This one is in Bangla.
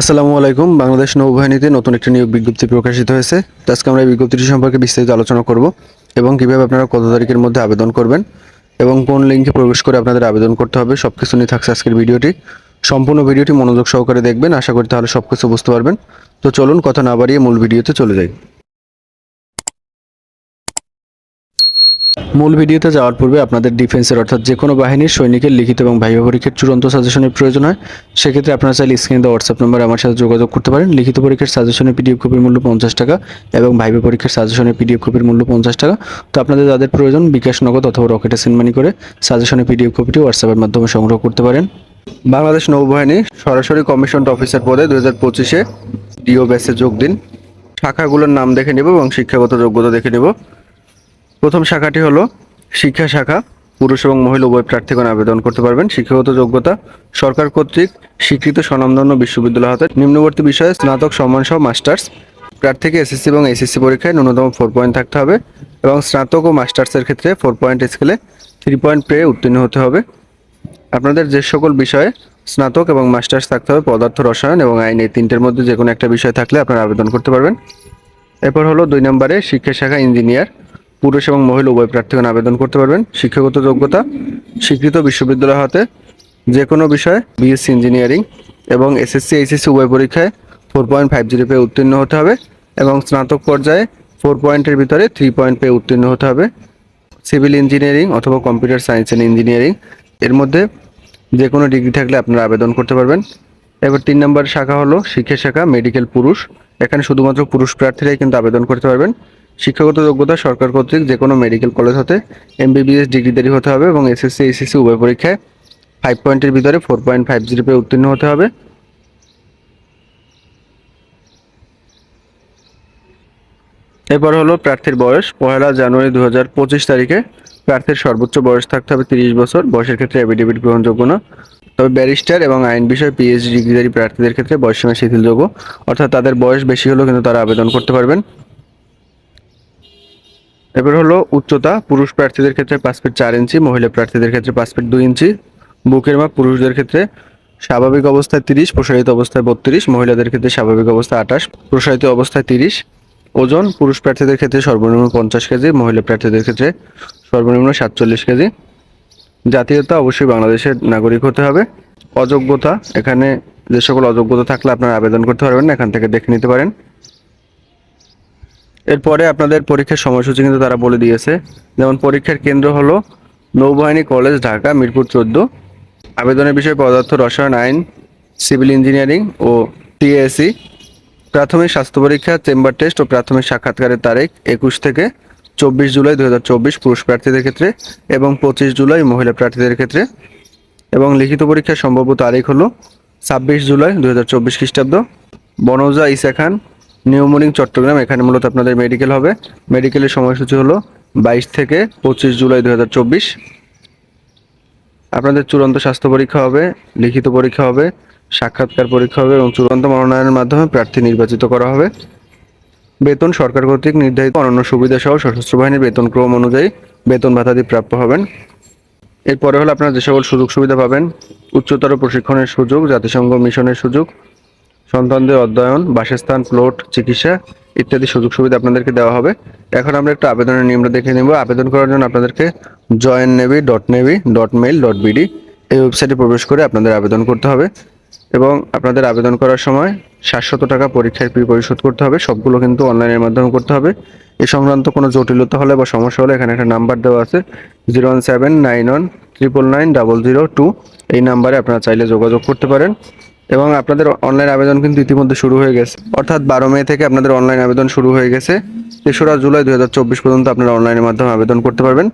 আসসালামু আলাইকুম। বাংলাদেশ নৌবাহিনীতে নতুন একটি নিয়োগ বিজ্ঞপ্তি প্রকাশিত হয়েছে। আজকে আমরা এই বিজ্ঞপ্তিটি সম্পর্কে বিস্তারিত আলোচনা করব এবং কীভাবে আপনারা কত তারিখের মধ্যে আবেদন করবেন এবং কোন লিঙ্কে প্রবেশ করে আপনাদের আবেদন করতে হবে সব কিছু নিয়ে থাকছে আজকের ভিডিওটি। সম্পূর্ণ ভিডিওটি মনোযোগ সহকারে দেখবেন। আশা করি তাহলে সব কিছু বুঝতে পারবেন। তো চলুন, কথা না বাড়িয়ে মূল ভিডিওতে চলে যাই। মূল ভিডিওতে যাওয়ার পূর্বে আপনাদের ডিফেন্সের অর্থাৎ যে কোনো বাহিনীর সৈনিকের লিখিত এবং ভাইবা পরীক্ষার চূড়ান্ত সাজেশনের প্রয়োজন হয়, সেক্ষেত্রে আপনারা চাইলে স্ক্রিনে দেওয়া হোয়াটসঅ্যাপ নম্বরে আমার সাথে যোগাযোগ করতে পারেন। লিখিত পরীক্ষার সাজেশনের পিডিএফ কপির মূল্য পঞ্চাশ টাকা এবং ভাইবা পরীক্ষার সাজেশনের পিডিএফ কপির মূল্য পঞ্চাশ টাকা। তো আপনাদের যাদের প্রয়োজন, বিকাশ নগদ অথবা রকেটে সেন্ডমানি করে সাজেশনের পিডিএফ কপিটি হোয়াটসঅ্যাপের মাধ্যমে সংগ্রহ করতে পারেন। বাংলাদেশ নৌবাহিনী সরাসরি কমিশন অফিসার পদে দু হাজার পঁচিশে ডিও ব্যাসে যোগ দিন। শাখাগুলোর নাম দেখে নেব এবং শিক্ষাগত যোগ্যতা দেখে নেব। প্রথম শাখাটি হলো শিক্ষা শাখা। পুরুষ এবং মহিলা উভয় প্রার্থীগণ আবেদন করতে পারবেন। শিক্ষাগত যোগ্যতা সরকার কর্তৃক স্বীকৃত স্বনামধন্য বিশ্ববিদ্যালয় হতে। নিম্নবর্তী বিষয়ে স্নাতক সম্মানসহ মাস্টার্স। প্রার্থীকে এসএসসি এবং এসএসসি পরীক্ষায় ন্যূনতম ফোর পয়েন্ট থাকতে হবে এবং স্নাতক ও মাস্টার্সের ক্ষেত্রে ফোর পয়েন্ট স্কেলে থ্রি পয়েন্ট পেয়ে উত্তীর্ণ হতে হবে। আপনাদের যে সকল বিষয়ে স্নাতক এবং মাস্টার্স থাকতে হবে, পদার্থ, রসায়ন এবং আইন এই তিনটের মধ্যে যে কোনো একটা বিষয় থাকলে আপনারা আবেদন করতে পারবেন। এরপর হলো দুই নম্বরে শিক্ষা শাখা ইঞ্জিনিয়ার। পুরুষ এবং মহিলা উভয় প্রার্থীগণ আবেদন করতে পারবেন। শিক্ষাগত যোগ্যতা, স্বীকৃত বিশ্ববিদ্যালয় হতে যে কোনো বিষয়ে বিএসসি ইঞ্জিনিয়ারিং এবং এসএসসি, এইচএসসি উভয় পরীক্ষায় ফোর পয়েন্ট ফাইভ জিরো পেয়ে উত্তীর্ণ হতে হবে এবং স্নাতক পর্যায়ে ফোর পয়েন্টের ভিতরে থ্রি পয়েন্ট পেয়ে উত্তীর্ণ হতে হবে। সিভিল ইঞ্জিনিয়ারিং অথবা কম্পিউটার সায়েন্স অ্যান্ড ইঞ্জিনিয়ারিং এর মধ্যে যে কোনো ডিগ্রি থাকলে আপনারা আবেদন করতে পারবেন। এবার তিন নম্বর শাখা হলো শিক্ষা শাখা, মেডিকেল পুরুষ। এখানে শুধুমাত্র পুরুষ প্রার্থীরাই কিন্তু আবেদন করতে পারবেন। শিক্ষাগত যোগ্যতা সরকার কর্তৃক যে কোনো মেডিকেল কলেজ হতে এমবিবিএস ডিগ্রিধারী হতে হবে এবং এসএসসি এসএসসি উভয় পরীক্ষায় ফাইভ পয়েন্টের ভিতরে ফোর পয়েন্ট ফাইভ জিরো পেয়ে উত্তীর্ণ হতে হবে। এরপর হলো প্রার্থীর বয়স, পহেলা জানুয়ারি দু হাজার পঁচিশ তারিখে। প্রার্থীর সর্বোচ্চ বয়স থাকতে হবে তিরিশ বছর, বয়সের ক্ষেত্রে অ্যাফিডেভিট গ্রহণযোগ্য না। তবে ব্যারিস্টার এবং আইন বিষয়ে পিএইচডি ডিগ্রিধারী প্রার্থীদের ক্ষেত্রে বয়সীমা শিথিলযোগ্য অর্থাৎ তাদের বয়স বেশি হলেও কিন্তু তারা আবেদন করতে পারবেন। এবার হলো উচ্চতা, পুরুষ প্রার্থীদের ক্ষেত্রে পাঁচ ফিট চার ইঞ্চি, মহিলা প্রার্থীদের ক্ষেত্রে পাঁচ ফিট দুই ইঞ্চি। বুকের মাপ পুরুষদের ক্ষেত্রে স্বাভাবিক অবস্থায় তিরিশ, প্রসারিত অবস্থায় বত্রিশ, মহিলাদের ক্ষেত্রে স্বাভাবিক অবস্থায় আঠাশ, প্রসারিত অবস্থায় তিরিশ। ওজন, পুরুষ প্রার্থীদের ক্ষেত্রে সর্বনিম্ন পঞ্চাশ কেজি, মহিলা প্রার্থীদের ক্ষেত্রে সর্বনিম্ন সাতচল্লিশ কেজি। জাতীয়তা অবশ্যই বাংলাদেশের নাগরিক হতে হবে। অযোগ্যতা, এখানে যে সকল অযোগ্যতা থাকলে আপনারা আবেদন করতে পারবেন না, এখান থেকে দেখে নিতে পারেন। এরপরে আপনাদের পরীক্ষার সময়সূচি কিন্তু তারা বলে দিয়েছে। যেমন পরীক্ষার কেন্দ্র হলো নৌবাহিনী কলেজ ঢাকা, মিরপুর চোদ্দ। আবেদনের বিষয় পদার্থ, রসায়ন, আইন, সিভিল ইঞ্জিনিয়ারিং ও টিএসি প্রাথমিক স্বাস্থ্য পরীক্ষা, চেম্বার টেস্ট ও প্রাথমিক সাক্ষাৎকারের তারিখ একুশ থেকে চব্বিশ জুলাই দু হাজার চব্বিশ পুরুষ প্রার্থীদের ক্ষেত্রে এবং পঁচিশ জুলাই মহিলা প্রার্থীদের ক্ষেত্রে। এবং লিখিত পরীক্ষার সম্ভাব্য তারিখ হলো ছাব্বিশ জুলাই দু হাজার চব্বিশ খ্রিস্টাব্দ। বনৌজা ইসা খান নিউ মর্নিং চট্টগ্রাম এখানে মূলত আপনাদের মেডিকেল হবে। মেডিকেলের সময়সূচি হলো বাইশ থেকে পঁচিশ জুলাই দু হাজার চব্বিশ। আপনাদের চূড়ান্ত স্বাস্থ্য পরীক্ষা হবে, লিখিত পরীক্ষা হবে, সাক্ষাৎকার পরীক্ষা হবে এবং চূড়ান্ত মনোনয়নের মাধ্যমে প্রার্থী নির্বাচিত করা হবে। বেতন সরকার কর্তৃক নির্ধারিত অন্যান্য সুবিধা সহ সশস্ত্র বাহিনীর বেতন ক্রম অনুযায়ী বেতন ভাতাদি প্রাপ্য হবেন। এরপরে হলো আপনারা যে সকল সুযোগ সুবিধা পাবেন, উচ্চতর প্রশিক্ষণের সুযোগ, জাতিসংঘ মিশনের সুযোগ সন্তানদের অধ্যয়ন, বাসস্থান, প্লট, চিকিৎসা ইত্যাদি সুযোগ সুবিধা আপনাদেরকে দেওয়া হবে। এখন আমরা একটু আবেদনের নিয়মটা দেখে নেব। আবেদন করার জন্য আপনাদেরকে join navy dot navy dot mail dot BD এই ওয়েবসাইটে প্রবেশ করে আপনাদের আবেদন করতে হবে এবং আপনাদের আবেদন করার সময় সাতশত টাকা পরীক্ষার ফি পরিশোধ করতে হবে। সবগুলো কিন্তু অনলাইনের মাধ্যমে করতে হবে। এ সংক্রান্ত কোনো জটিলতা হলে বা সমস্যা হলে এখানে একটা নাম্বার দেওয়া আছে zero one seven nine one triple nine double zero two এই নাম্বারে আপনারা চাইলে যোগাযোগ করতে পারেন। এবং আপনাদের অনলাইন আবেদন কিন্তু ইতিমধ্যে শুরু হয়ে গেছে। অর্থাৎ বারো মে থেকে আপনাদের অনলাইন আবেদন শুরু হয়ে গেছে। তেসরা জুলাই দুই হাজার চব্বিশ পর্যন্ত আপনারা অনলাইনের মাধ্যমে আবেদন করতে পারবেন।